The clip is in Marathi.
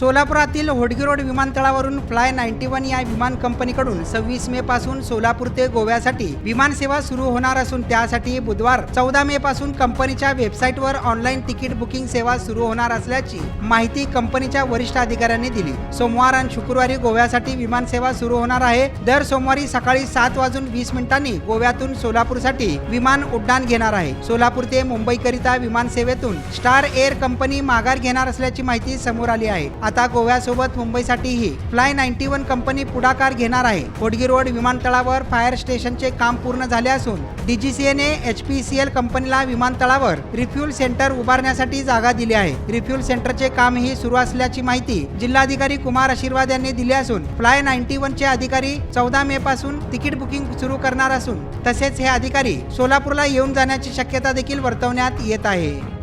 सोलापुरातील होडगी रोड विमानतळावरून फ्लाय नाईन्टी वन या विमान कंपनीकडून सव्वीस मे पासून सोलापूर ते गोव्यासाठी विमान सेवा सुरू होणार असून त्यासाठी बुधवार चौदा मे पासून कंपनीच्या वेबसाईटवर ऑनलाईन तिकीट बुकिंग सेवा सुरू होणार असल्याची माहिती कंपनीच्या वरिष्ठ अधिकाऱ्यांनी दिली. सोमवार आणि शुक्रवारी गोव्यासाठी विमान सेवा सुरू होणार आहे. दर सोमवारी सकाळी सात वाजून वीस मिनिटांनी गोव्यातून सोलापूरसाठी विमान उड्डाण घेणार आहे. सोलापूर ते मुंबईकरिता विमान सेवेतून स्टार एअर कंपनी माघार घेणार असल्याची माहिती समोर आली आहे. आता गोव्यासोबत मुंबईसाठीही फ्लाय नाईन्टी वन कंपनी पुढाकार घेणार आहे. कोडगी रोड विमानतळावर फायर स्टेशनचे काम पूर्ण झाले असून डीजीसीएने एच पी सी एल कंपनीला विमानतळावर रिफ्युल सेंटर उभारण्यासाठी जागा दिली आहे. रिफ्युल सेंटरचे कामही सुरू असल्याची माहिती जिल्हाधिकारी कुमार आशीर्वाद यांनी दिली असून फ्लाय नाईन्टी वन चे अधिकारी चौदा मे पासून तिकीट बुकिंग सुरू करणार असून तसेच हे अधिकारी सोलापूरला येऊन जाण्याची शक्यता देखील वर्तवण्यात येत आहे.